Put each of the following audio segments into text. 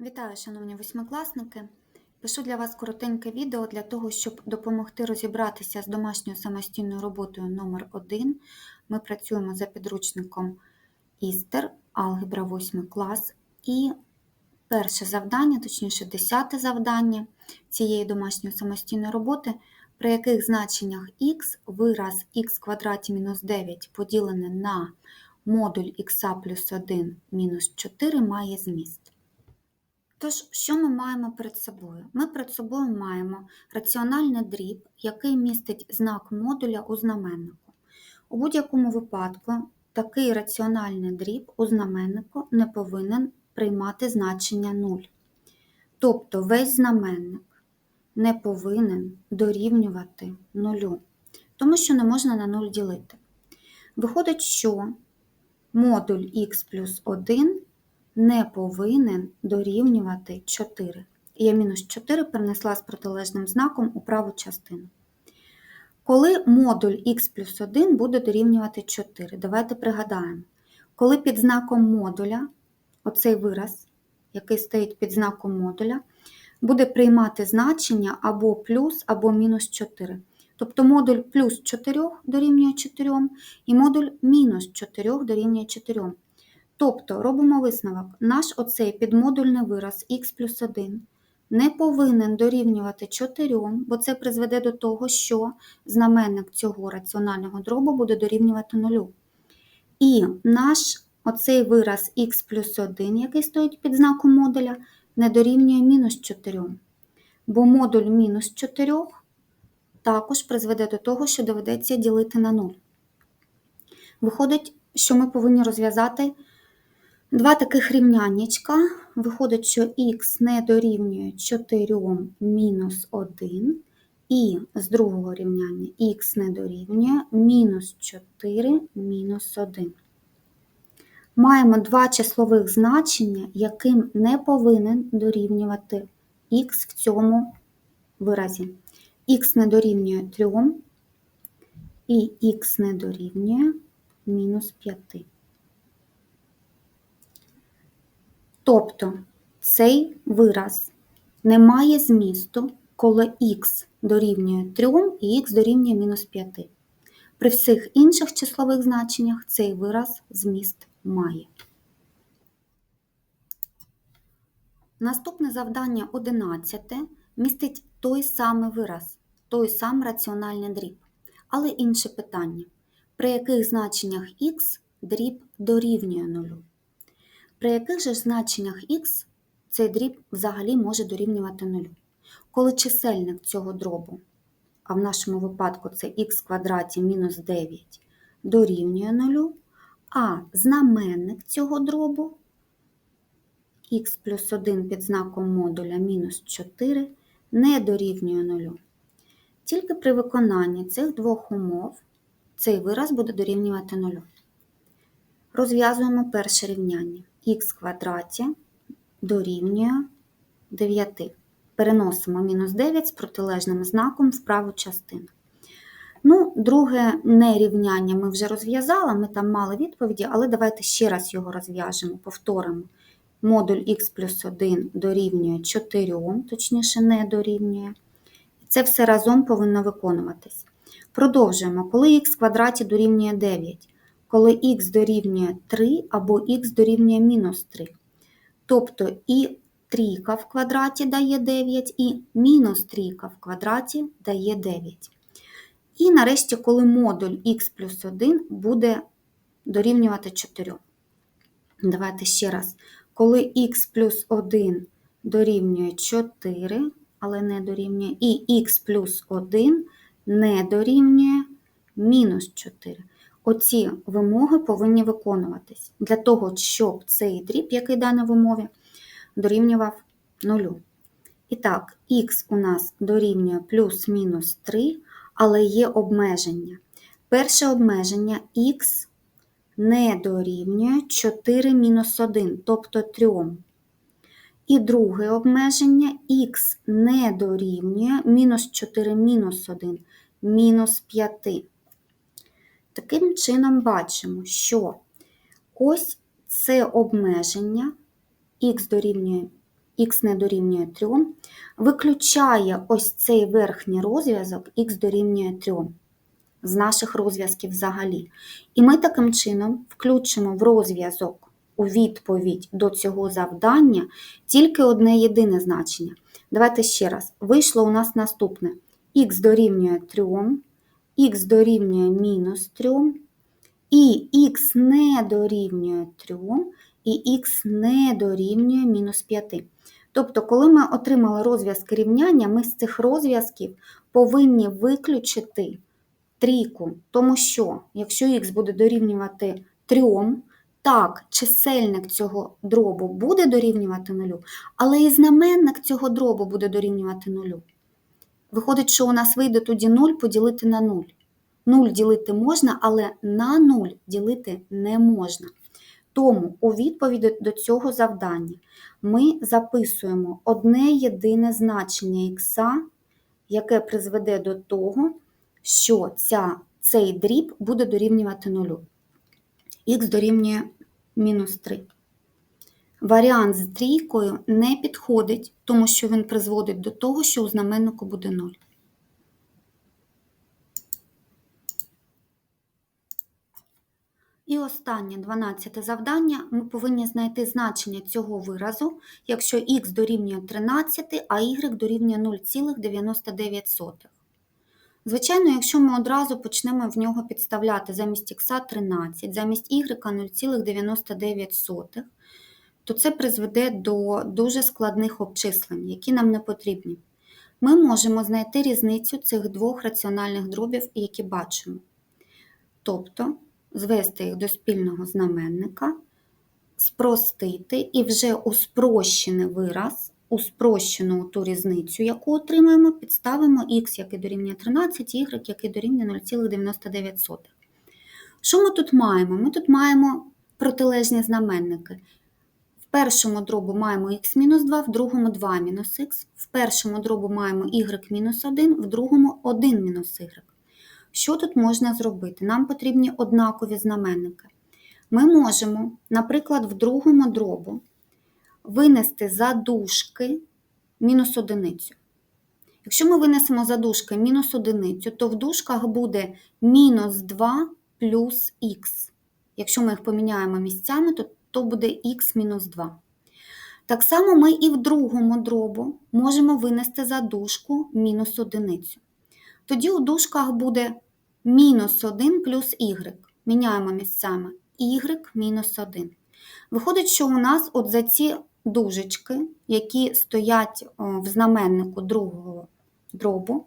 Вітаю, шановні восьмикласники! Пишу для вас коротеньке відео для того, щоб допомогти розібратися з домашньою самостійною роботою номер 1 Ми працюємо за підручником Істер, алгебра 8 клас. І перше завдання, точніше, десяте завдання цієї домашньої самостійної роботи, при яких значеннях х вираз х квадраті мінус 9 поділене на модуль х плюс 1 мінус 4 має зміст. Тож, що ми маємо перед собою? Ми перед собою маємо раціональний дріб, який містить знак модуля у знаменнику. У будь-якому випадку такий раціональний дріб у знаменнику не повинен приймати значення 0. Тобто весь знаменник не повинен дорівнювати 0, тому що не можна на 0 ділити. Виходить, що модуль х плюс 1 не повинен дорівнювати 4. Я мінус 4 перенесла з протилежним знаком у праву частину. Коли модуль х плюс 1 буде дорівнювати 4, давайте пригадаємо, коли під знаком модуля, оцей вираз, який стоїть під знаком модуля, буде приймати значення або плюс, або мінус 4. Тобто модуль плюс 4 дорівнює 4 і модуль мінус 4 дорівнює 4. Тобто робимо висновок, наш оцей підмодульний вираз х плюс 1 не повинен дорівнювати 4, бо це призведе до того, що знаменник цього раціонального дробу буде дорівнювати 0. І наш оцей вираз х плюс 1, який стоїть під знаком модуля, не дорівнює мінус 4. Бо модуль мінус 4 також призведе до того, що доведеться ділити на 0. Виходить, що ми повинні розв'язати Два таких рівняннячка. Виходить, що х не дорівнює 4 мінус 1, і з другого рівняння х не дорівнює мінус 4 мінус 1. Маємо два числових значення, яким не повинен дорівнювати х в цьому виразі. х не дорівнює 3 і х не дорівнює мінус 5. Тобто цей вираз не має змісту, коли х дорівнює 3 і х дорівнює мінус 5. При всіх інших числових значеннях цей вираз зміст має. Наступне завдання 11 містить той самий вираз, той самий раціональний дріб, але інше питання, при яких значеннях х дріб дорівнює нулю. При яких же значеннях х цей дріб взагалі може дорівнювати нулю? Коли чисельник цього дробу, а в нашому випадку це х квадраті мінус 9 дорівнює нулю, а знаменник цього дробу х плюс 1 під знаком модуля мінус 4 не дорівнює нулю. Тільки при виконанні цих двох умов цей вираз буде дорівнювати нулю. Розв'язуємо перше рівняння х квадраті дорівнює 9. Переносимо мінус 9 з протилежним знаком в праву частину. Ну, Друге нерівняння ми вже розв'язали, ми там мали відповіді, але давайте ще раз його розв'яжемо, повторимо. Модуль х плюс 1 дорівнює 4, точніше, не дорівнює. Це все разом повинно виконуватись. Продовжуємо, коли х квадраті дорівнює 9 коли х дорівнює 3 або х дорівнює мінус 3. Тобто і трійка в квадраті дає 9, і мінус трійка в квадраті дає 9. І нарешті, коли модуль х плюс 1 буде дорівнювати 4. Давайте ще раз. Коли х плюс 1 дорівнює 4, але не дорівнює, і х плюс 1 не дорівнює мінус 4. Оці вимоги повинні виконуватись для того, щоб цей дріб, який даний в умові, дорівнював нулю. І так, х у нас дорівнює плюс-мінус 3, але є обмеження. Перше обмеження х не дорівнює 4 мінус 1, тобто 3. І друге обмеження х не дорівнює мінус 4 мінус 1, мінус 5. Таким чином бачимо, що ось це обмеження х дорівнює х не дорівнює 3, виключає ось цей верхній розв'язок х дорівнює 3 з наших розв'язків взагалі. І ми таким чином включимо в розв'язок у відповідь до цього завдання тільки одне єдине значення. Давайте ще раз. Вийшло у нас наступне: х дорівнює 3, х дорівнює мінус 3, і х не дорівнює 3, і х не дорівнює мінус 5. Тобто, коли ми отримали розв'язки рівняння, ми з цих розв'язків повинні виключити трійку, тому що якщо х буде дорівнювати 3, так, чисельник цього дробу буде дорівнювати нулю, але і знаменник цього дробу буде дорівнювати нулю. Виходить, що у нас вийде тоді 0 поділити на 0. 0 ділити можна, але на 0 ділити не можна. Тому у відповіді до цього завдання ми записуємо одне єдине значення х, яке призведе до того, що ця, цей дріб буде дорівнювати нулю. Х дорівнює мінус 3. Варіант з трійкою не підходить, тому що він призводить до того, що у знаменнику буде 0. І останнє 12 завдання. Ми повинні знайти значення цього виразу, якщо х дорівнює 13, а y дорівнює 0,99. Звичайно, якщо ми одразу почнемо в нього підставляти замість х 13, замість y 0,99, то це призведе до дуже складних обчислень, які нам не потрібні. Ми можемо знайти різницю цих двох раціональних дробів, які бачимо. Тобто звести їх до спільного знаменника, спростити і вже у спрощений вираз, у спрощену ту різницю, яку отримаємо, підставимо х, який дорівнює 13, y, який дорівнює 0,99. Що ми тут маємо? Ми тут маємо протилежні знаменники. В першому дробу маємо х-2, в другому 2 мінус х, в першому дробу маємо y-1, в другому 1 мінус y. Що тут можна зробити? Нам потрібні однакові знаменники. Ми можемо, наприклад, в другому дробу винести за дужки мінус одиницю. Якщо ми винесемо за дужки мінус одиницю, то в дужках буде мінус 2 плюс х. Якщо ми їх поміняємо місцями, то, то буде х мінус 2. Так само ми і в другому дробу можемо винести за дужку мінус одиницю. Тоді у дужках буде мінус 1 плюс y. Міняємо місцями y мінус 1. Виходить, що у нас от за ці дужечки, які стоять в знаменнику другого дробу,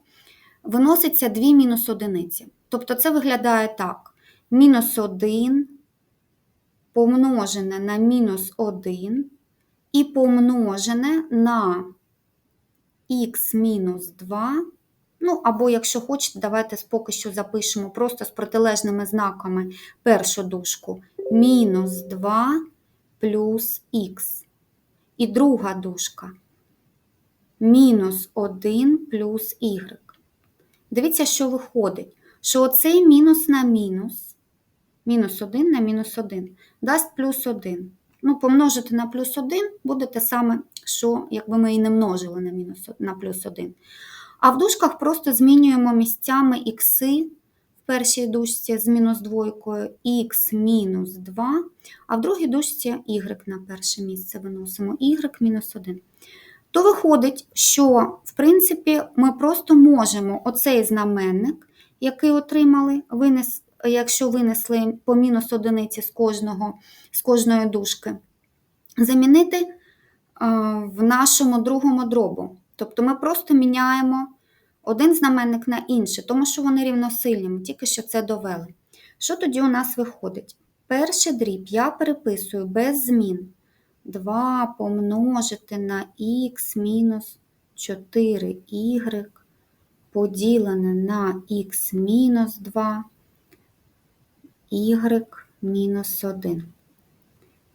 виноситься 2 мінус одиниці. Тобто це виглядає так: мінус 1 помножене на мінус 1 і помножене на х мінус 2 Ну, або, якщо хочете, давайте поки що запишемо просто з протилежними знаками першу дужку мінус 2 плюс х. І друга дужка мінус 1 плюс y. Дивіться, що виходить, що оцей мінус на мінус, мінус 1 на мінус 1, дасть плюс 1. Ну, помножити на плюс 1 буде те саме, що якби ми і не множили на, мінус, на плюс 1. А в дужках просто змінюємо місцями ікси в першій дужці з мінус двойкою, х мінус 2, а в другій дужці y на перше місце виносимо y мінус 1. То виходить, що, в принципі, ми просто можемо оцей знаменник, який отримали, винес, якщо винесли по мінус одиниці з, кожного, з кожної дужки, замінити в нашому другому дробу. Тобто ми просто міняємо один знаменник на інший, тому що вони рівносильні, ми тільки що це довели. Що тоді у нас виходить? Перший дріб я переписую без змін. 2 помножити на х мінус 4y поділене на х мінус 2, y мінус 1.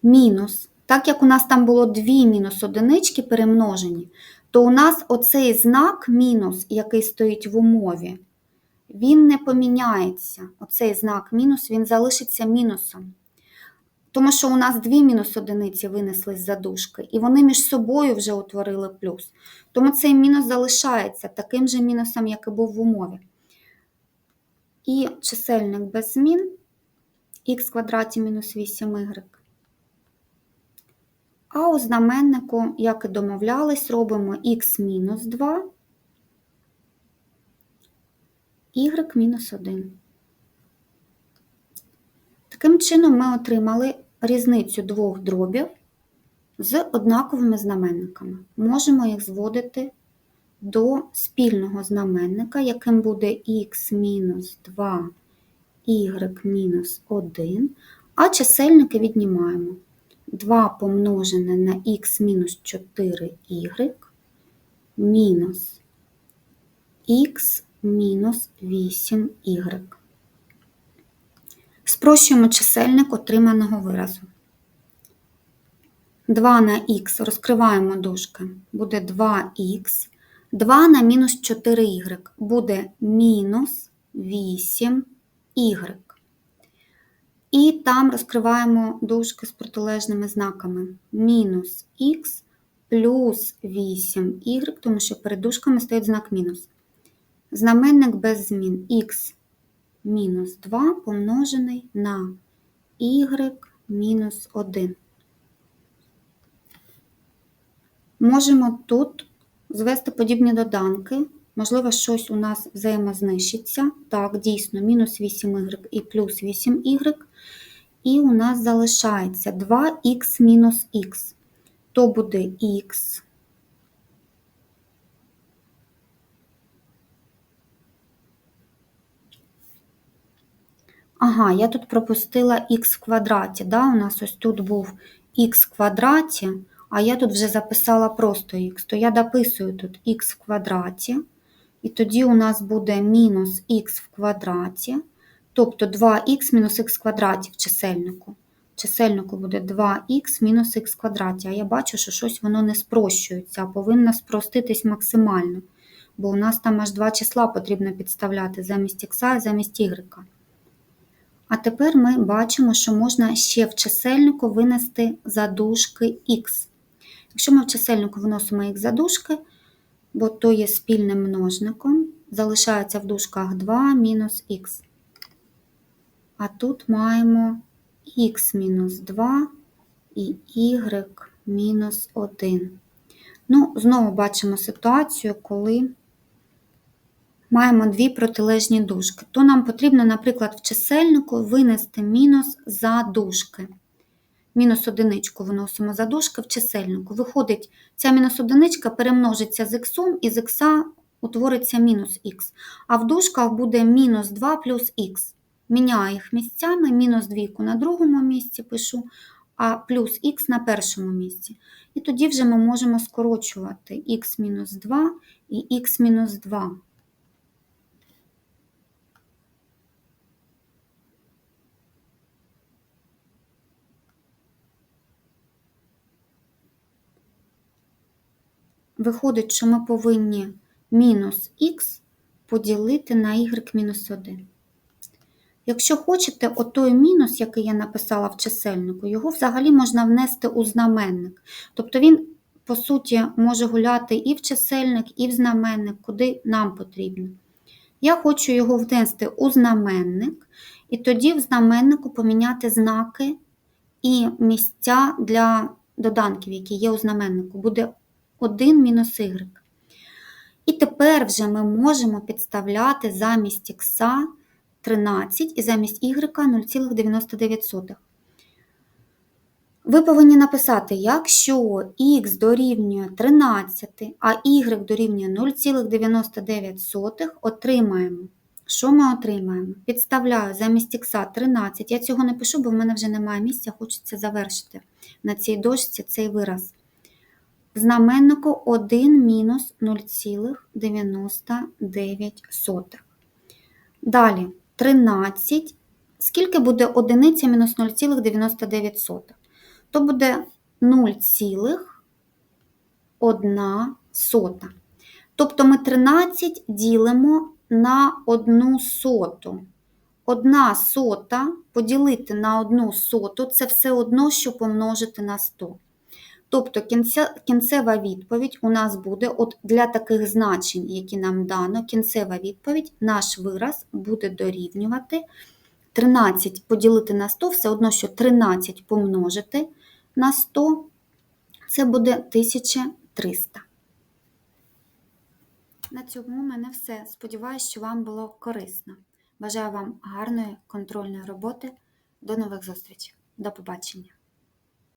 Мінус. Так як у нас там було дві мінус одинички перемножені, то у нас оцей знак мінус, який стоїть в умові, він не поміняється. Оцей знак мінус він залишиться мінусом. Тому що у нас дві мінус одиниці винесли з задушки, і вони між собою вже утворили плюс. Тому цей мінус залишається таким же мінусом, як і був в умові. І чисельник без змін х квадраті мінус 8y. А у знаменнику, як і домовлялись, робимо х мінус 2, y мінус 1. Таким чином, ми отримали різницю двох дробів з однаковими знаменниками. Можемо їх зводити до спільного знаменника, яким буде х мінус 2, y мінус 1, а чисельники віднімаємо. 2 помножене на х мінус 4y мінус х мінус 8y. Спрощуємо чисельник отриманого виразу. 2 на х розкриваємо дужки, буде 2х, 2 на мінус 4y буде мінус 8y. І там розкриваємо дужки з протилежними знаками. Мінус х плюс 8y, тому що перед дужками стоїть знак мінус. Знаменник без змін х мінус 2 помножений на y мінус 1. Можемо тут звести подібні доданки. Можливо, щось у нас взаємознищиться. Так, дійсно, мінус 8y і плюс 8y. І у нас залишається 2х мінус х. То буде х. Ага, я тут пропустила х в квадраті. Да? У нас ось тут був х в квадраті, а я тут вже записала просто х. То я дописую тут х в квадраті. І тоді у нас буде мінус х в квадраті, тобто 2х мінус х квадраті в чисельнику. Чисельнику буде 2х мінус х квадраті, а я бачу, що щось воно не спрощується, а повинно спроститись максимально. Бо у нас там аж два числа потрібно підставляти замість х і замість y. А тепер ми бачимо, що можна ще в чисельнику винести задушки х. Якщо ми в чисельнику виносимо х задушки, бо то є спільним множником, залишається в дужках 2 мінус х. А тут маємо х мінус 2 і y мінус 1. Ну, знову бачимо ситуацію, коли маємо дві протилежні дужки. То нам потрібно, наприклад, в чисельнику винести мінус за дужки мінус одиничку виносимо за дошки в чисельнику. Виходить, ця мінус одиничка перемножиться з іксом, і з х утвориться мінус х. А в дошках буде мінус 2 плюс х. Міняю їх місцями, мінус 2 на другому місці пишу, а плюс х на першому місці. І тоді вже ми можемо скорочувати х-2 і х-2. Виходить, що ми повинні мінус х поділити на y-1. Якщо хочете, отой мінус, який я написала в чисельнику, його взагалі можна внести у знаменник. Тобто він, по суті, може гуляти і в чисельник, і в знаменник, куди нам потрібно. Я хочу його внести у знаменник, і тоді в знаменнику поміняти знаки і місця для доданків, які є у знаменнику. Буде 1 мінус y. І тепер вже ми можемо підставляти замість х 13 і замість y 0,99. Ви повинні написати, якщо х дорівнює 13, а y дорівнює 0,99, отримаємо. Що ми отримаємо? Підставляю замість х 13. Я цього не пишу, бо в мене вже немає місця, хочеться завершити на цій дошці цей вираз. Знаменнику 1 мінус 0,99. Далі 13. Скільки буде одиниця мінус 0,99? То буде 0,1 сота. Тобто ми 13 ділимо на 1 соту. одна сота поділити на одну соту це все одно, що помножити на 100. Тобто кінцева відповідь у нас буде, от для таких значень, які нам дано, кінцева відповідь, наш вираз буде дорівнювати 13 поділити на 100, все одно, що 13 помножити на 100, це буде 1300. На цьому у мене все. Сподіваюсь, що вам було корисно. Бажаю вам гарної контрольної роботи. До нових зустрічей. До побачення.